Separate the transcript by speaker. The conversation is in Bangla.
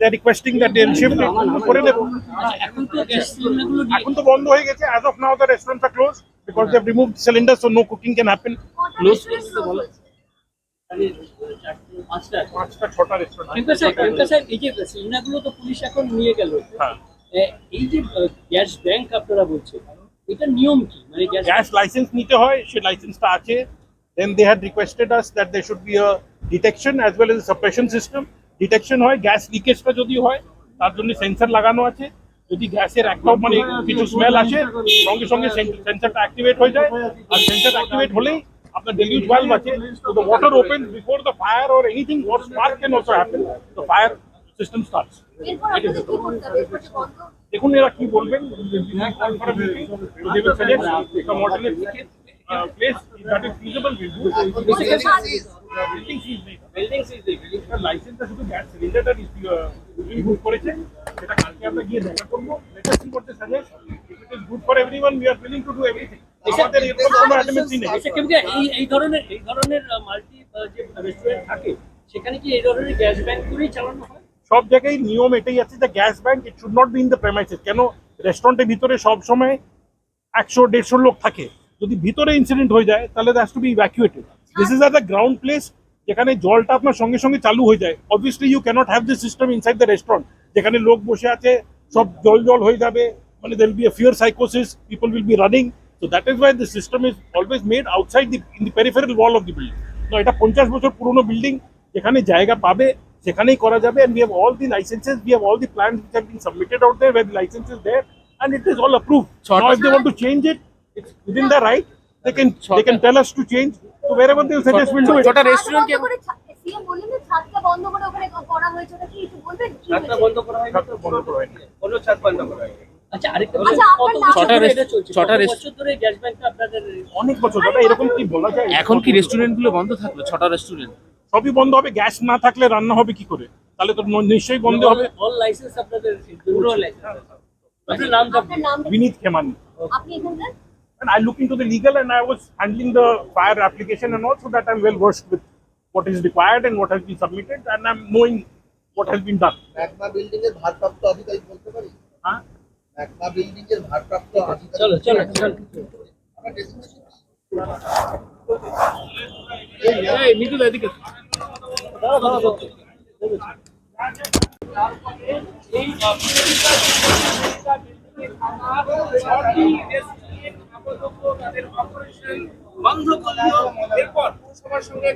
Speaker 1: রিকোয়েস্টিং দ্যাট দে শিফট করে
Speaker 2: এখন তো
Speaker 1: বন্ধ হয়ে গেছে। Restaurants are close because they have removed cylinder so no cooking
Speaker 2: can happen close পাঁচটা।
Speaker 1: ছটা রেস্টুরেন্ট
Speaker 2: এই যে সিলিন্ডারগুলো তো পুলিশ এখন নিয়ে গেল। এই যে গ্যাস ব্যাংক আপনারা বলছেন এটা নিয়ম কি? মানে গ্যাস
Speaker 1: লাইসেন্স নিতে হয় লাইসেন্সটা আছে। Then they had requested us that they should be a detection as well as suppression system detection হয় গ্যাস লিকেজটা যদি হয় তার জন্য সেন্সার লাগানো আছে যদি গ্যাসের একটাও মানে কিছু স্মেল আসে সঙ্গে সঙ্গে সেন্সারটা অ্যাক্টিভেট হয়ে যায় আর সেন্সার অ্যাক্টিভেট হলেই আপনার ডেলিউজ ভালভ আছে তো the water open before the fire or anything or
Speaker 3: spark can also happen the fire system starts
Speaker 1: দেখুন এরা কি বলবেন place that is feasible building size নেই
Speaker 2: বিল্ডিং সিজ
Speaker 1: এটার লাইসেন্সটা শুধু গ্যাস সিলিন্ডারটা রিমুভ করেছে। সেটা কালকে আমরা গিয়ে দেখা করব। Let see what suggest it is good for everyone we are willing to do everything আমাদের এরকম কোনো অ্যাডমেন্সি নেই
Speaker 2: আচ্ছা কেমন এই এই ধরনের এই ধরনের মাল্টি যে রেস্টুরেন্ট থাকে সেখানে কি এই ধরনের গ্যাস চালানো হয়?
Speaker 1: সব জায়গায় নিয়ম এটাই আছে যে gas bank it should not be in the premises কেন? রেস্টুরেন্টের ভিতরে সব সময় একশো দেড়শো লোক থাকে। যদি ভিতরে ইনসিডেন্ট হয়ে যায় তাহলে that's to be evacuated this is are the ground place যেখানে জলটা আপনার সঙ্গে সঙ্গে চালু হয়ে যায়। Obviously you can't have this system inside the restaurant যেখানে লোক বসে আছে সব জল জল হয়ে যাবে মানে there be fear সাইকোসিস people will be running so that is why the system is always made outside the in the peripheral wall of the building তো এটা পঞ্চাশ বছর পুরনো বিল্ডিং যেখানে জায়গা পাবে সেখানেই করা যাবে। We have all the licenses we have all the plans which have been submitted out there where the license is there and it is all approved now if they want to change it it's within their right they can they can tell us to change. So wherever they suggest we'll do it.
Speaker 4: ছটা রেস্টুরেন্ট
Speaker 3: সিএম বললেন যে ছাদটা বন্ধ করে ওখানে করা হয়েছে ওটা কি একটু বলবেন?
Speaker 2: ছাদটা বন্ধ করা
Speaker 1: ছাদটা বন্ধ করা হয়নি।
Speaker 2: কোনো ছাদ বন্ধ করা হয়নি। আচ্ছা আরেকটা
Speaker 3: আচ্ছা,
Speaker 4: ছটা
Speaker 1: অনেক বছর দাদা এরকম কি বলা যায়?
Speaker 4: এখন কি রেস্টুরেন্টগুলো বন্ধ থাকল? ছটা রেস্টুরেন্ট
Speaker 1: সবই বন্ধ হবে গ্যাস না থাকলে রান্না হবে কি করে? তাহলে তো নিশ্চয়ই বন্ধ হবে।
Speaker 2: অল লাইসেন্স আপনাদের পুরো লাইসেন্স আপনার নাম
Speaker 1: বিনীত খেমানি।
Speaker 3: আপনি এখানকার?
Speaker 1: and I look into the legal and I was handling the fire application and also that I'm well versed with what is required and what has been submitted and I'm knowing what has been done.
Speaker 5: Magma building এর ভারপ্রাপ্ত আধিকারিক বলতে পারি
Speaker 1: হ্যাঁ
Speaker 5: ম্যাগমা বিল্ডিং এর ভারপ্রাপ্ত আধিকারিক
Speaker 2: চলো চলো চলো
Speaker 5: আমার designation
Speaker 1: এই মিডল এদিকে
Speaker 2: দাঁড়াও, দাঁড়াও, অপারেশন
Speaker 6: বন্ধ করল। এরপর সবার সঙ্গে